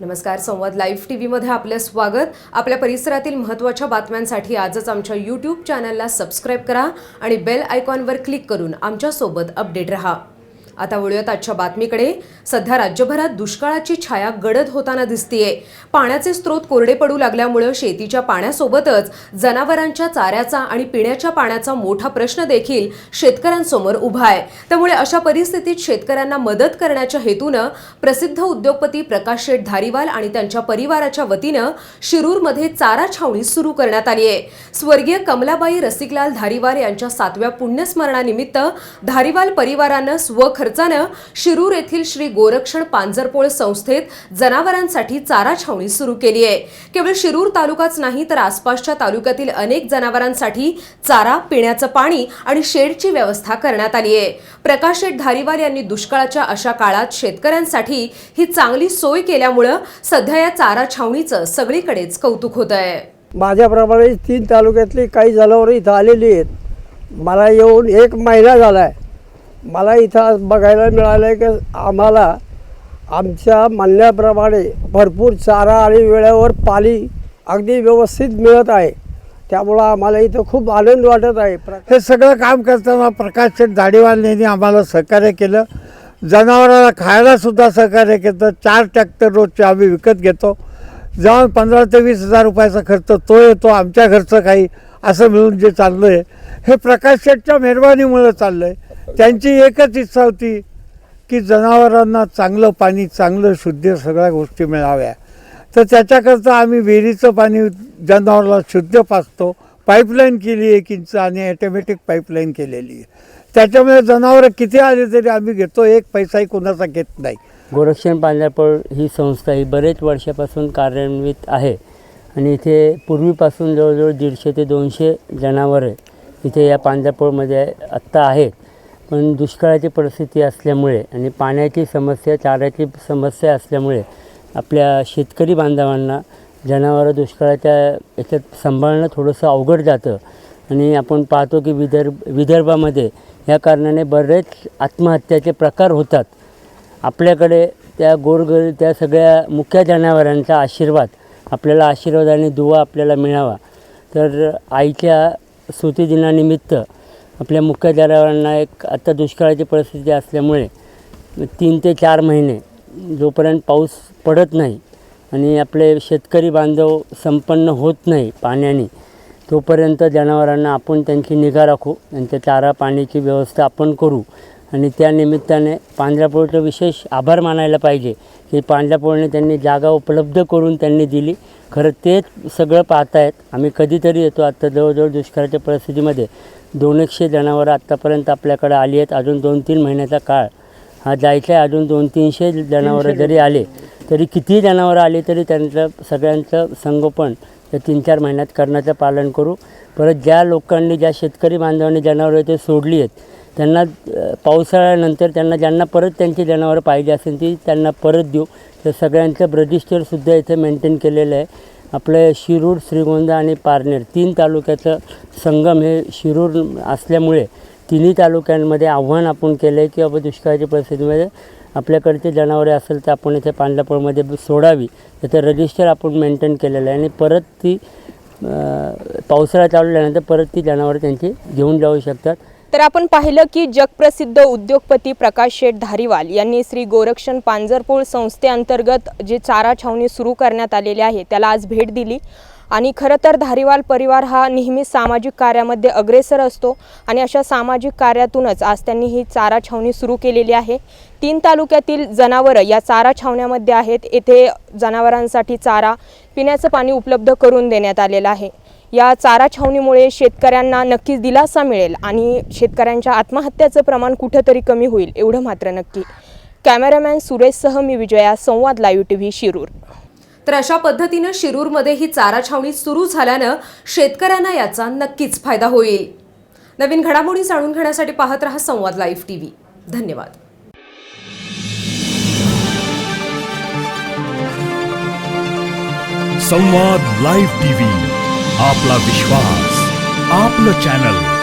नमस्कार संवाद live T व्हीमध्ये आपलं स्वागत. आपल्या परिसरातील महत्त्वाच्या बातम्यांसाठी आजच आमच्या यूट्यूब चॅनलला सबस्क्राईब करा आणि बेल आयकॉनवर क्लिक करून आमच्यासोबत अपडेट रहा. आता वळूयात आजच्या बातमीकडे. सध्या राज्यभरात दुष्काळाची छाया गडद होताना दिसतीये. पाण्याचे स्रोत कोरडे पडू लागल्यामुळं शेतीच्या पाण्यासोबतच जनावरांच्या चाऱ्याचा आणि पिण्याच्या पाण्याचा मोठा प्रश्न देखील शेतकऱ्यांसमोर उभा आहे त्यामुळे अशा परिस्थितीत शेतकऱ्यांना मदत करण्याच्या हेतूनं प्रसिद्ध उद्योगपती प्रकाश शेठ धारीवाल आणि त्यांच्या परिवाराच्या वतीनं शिरूरमध्ये चारा छावणी सुरू करण्यात आली आहे स्वर्गीय कमलाबाई रसिकलाल धारीवाल यांच्या सातव्या पुण्यस्मरणानिमित्त धारीवाल परिवारानं खर्चानं शिरूर येथील श्री गोरक्षण पांजरपोळ संस्थेत जनावरांसाठी चारा छावणी सुरू केली आहे. केवळ शिरूर तालुकाच नाही तर आसपासच्या तालुक्यातील अनेक जनावरांसाठी चारा पिण्याचं पाणी आणि शेडची व्यवस्था करण्यात आली आहे. प्रकाश शेठ धारीवाल यांनी दुष्काळाच्या अशा काळात शेतकऱ्यांसाठी ही चांगली सोय केल्यामुळं सध्या या चारा छावणीचं सगळीकडेच कौतुक होत आहे. माझ्याप्रमाणे तीन तालुक्यातली काही जनावरं इथं आलेली आहेत. मला येऊन एक महिना झाला आहे मला इथं बघायला मिळालं आहे की आम्हाला आमच्या म्हणण्याप्रमाणे भरपूर चारा आणि वेळेवर पाणी अगदी व्यवस्थित मिळत आहे. त्यामुळं आम्हाला इथं खूप आनंद वाटत आहे. प्र हे सगळं काम करताना प्रकाश शेठ दाढीवाल यांनी आम्हाला सहकार्य केलं. जनावराला खायलासुद्धा सहकार्य केलं. चार ट्रॅक्टर रोजचे आम्ही विकत घेतो. जाऊन पंधरा ते वीस हजार रुपयाचा खर्च तो येतो आमच्या घरचं काही असं मिळून जे चाललं आहे हे प्रकाश शेठच्या मेहरबानीमुळं चाललं आहे त्यांची एकच इच्छा होती की जनावरांना चांगलं पाणी चांगलं शुद्ध सगळ्या गोष्टी मिळाव्या. तर त्याच्याकरता आम्ही विहिरीचं पाणी जनावराला शुद्ध पाचतो पाईपलाईन केली एक इंच आणि ॲटोमॅटिक पाईपलाईन केलेली. आहे त्याच्यामुळे जनावरं किती आले तरी आम्ही घेतो एक पैसाही कोणाचा घेत नाही. गोरक्षण पांढरपळ ही संस्था ही बरेच वर्षापासून कार्यान्वित आहे. आणि इथे पूर्वीपासून जवळजवळ दीडशे ते दोनशे जनावरं इथे या पांढरपळमध्ये आत्ता आहेत. पण दुष्काळाची परिस्थिती असल्यामुळे आणि पाण्याची समस्या चाऱ्याची समस्या असल्यामुळे आपल्या शेतकरी बांधवांना जनावरं दुष्काळाच्या याच्यात सांभाळणं थोडंसं अवघड जातं. आणि आपण पाहतो की विदर्भ विदर्भामध्ये या कारणाने बरेच आत्महत्याचे प्रकार होतात. आपल्याकडे त्या गोरगर त्या सगळ्या मुख्य जनावरांचा आशीर्वाद आपल्याला आशीर्वाद आणि दुवा आपल्याला मिळावा. तर आईच्या सुतीदिनानिमित्त आपल्या मुख्य जनावरांना एक आत्ता दुष्काळाची परिस्थिती असल्यामुळे तीन ते चार महिने जोपर्यंत पाऊस पडत नाही आणि आपले शेतकरी बांधव संपन्न होत नाही पाण्याने तोपर्यंत जनावरांना आपण त्यांची निगा राखू त्यांच्या चारा पाण्याची व्यवस्था आपण करू. आणि त्या निमित्ताने पांढऱ्यापोळचं विशेष आभार मानायला पाहिजे की पांढऱ्यापोळने त्यांनी जागा उपलब्ध करून त्यांनी दिली. खरं तेच सगळं पाहतायत. आम्ही कधीतरी येतो आत्ता जवळजवळ दुष्काळाच्या परिस्थितीमध्ये. दोन एकशे जनावरं आत्तापर्यंत आपल्याकडे आली आहेत. अजून दोन तीन महिन्याचा काळ. हा जायचा आहे अजून दोन तीनशे जनावरं जरी आले तरी किती जनावरं आली तरी त्यांचं सगळ्यांचं संगोपन या तीन चार महिन्यात करण्याचं पालन करू. परत ज्या लोकांनी ज्या शेतकरी बांधवांनी जनावरं इथे सोडली आहेत त्यांना पावसाळ्यानंतर त्यांना ज्यांना परत त्यांची जनावरं पाहिजे असेल ती त्यांना परत देऊ. तर सगळ्यांचं रजिस्टरसुद्धा इथे मेंटेन केलेलं आहे. आपलं शिरूर श्रीगोंदा आणि पारनेर तीन तालुक्याचं संगम हे शिरूर असल्यामुळे तिन्ही तालुक्यांमध्ये आव्हान आपण केलं आहे की बाबा दुष्काळाच्या परिस्थितीमध्ये आपल्याकडचे जनावरे असेल तर आपण इथे पांढरपूरमध्ये सोडावी. त्याचं रजिस्टर आपण मेंटेन केलेलं आहे. आणि परत ती पावसाळा चालू झाल्यानंतर परत ती जनावरं त्यांची घेऊन जाऊ शकतात. तर आपण पाहिलं की जगप्रसिद्ध उद्योगपती प्रकाश शेठ धारीवाल यांनी श्री गोरक्षण पांजरपोळ संस्थेअंतर्गत जे चारा छावणी सुरू करण्यात आलेली आहे त्याला आज भेट दिली. आणि खरं तर धारीवाल परिवार हा नेहमी सामाजिक कार्यामध्ये अग्रेसर असतो आणि अशा सामाजिक कार्यातूनच आज त्यांनी ही चारा छावणी सुरू केलेली आहे. तीन तालुक्यातील जनावरं या चारा छावण्यामध्ये आहेत. येथे जनावरांसाठी चारा पिण्याचं पाणी उपलब्ध करून देण्यात आलेलं आहे. या चारा छावणीमुळे शेतकऱ्यांना नक्कीच दिलासा मिळेल आणि शेतकऱ्यांच्या आत्महत्याचं प्रमाण कुठंतरी कमी होईल एवढं मात्र नक्की. कॅमेरामॅन सुरेशसह मी विजया संवाद लाईव्ह टी व्ही शिरूर. तर अशा पद्धतीनं शिरूरमध्ये ही चारा छावणी सुरू झाल्यानं शेतकऱ्यांना याचा नक्कीच फायदा होईल. नवीन घडामोडी जाणून घेण्यासाठी पाहत रहा संवाद लाईव्ह टीव्ही. धन्यवाद. संवाद लाईव्ह टीव्ही आपला विश्वास आपलं चॅनल.